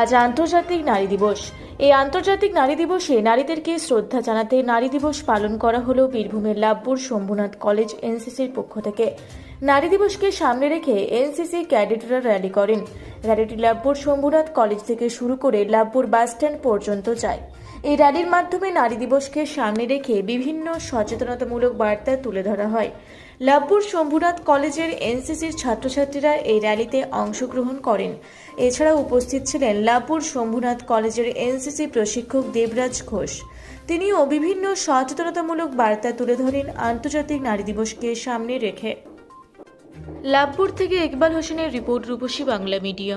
আজ আন্তর্জাতিক নারী দিবস। এই আন্তর্জাতিক নারী দিবসে নারীদেরকে শ্রদ্ধা জানাতে নারী দিবস পালন করা হল বীরভূমের লাভপুর শম্ভুনাথ কলেজ এনসিসির পক্ষ থেকে। নারী দিবসকে সামনে রেখে এনসিসি ক্যাডেটরা র্যালি করেন। র্যালিটি লাভপুর শম্ভুনাথ কলেজ থেকে শুরু করে লাভপুর বাসস্ট্যান্ড পর্যন্ত যায়। এই র্যালির মাধ্যমে নারী দিবসকে সামনে রেখে বিভিন্ন সচেতনতামূলক বার্তা তুলে ধরা হয়। লাভপুর শম্ভুনাথ কলেজের এনসিসির ছাত্রছাত্রীরা এই র্যালিতে অংশগ্রহণ করেন। এছাড়া উপস্থিত ছিলেন লাভপুর শম্ভুনাথ কলেজের এনসিসি প্রশিক্ষক দেবরাজ ঘোষ। তিনিও বিভিন্ন সচেতনতামূলক বার্তা তুলে ধরেন আন্তর্জাতিক নারী দিবসকে সামনে রেখে। লাভপুর থেকে ইকবাল হোসেনের রিপোর্ট রূপসী বাংলা মিডিয়া।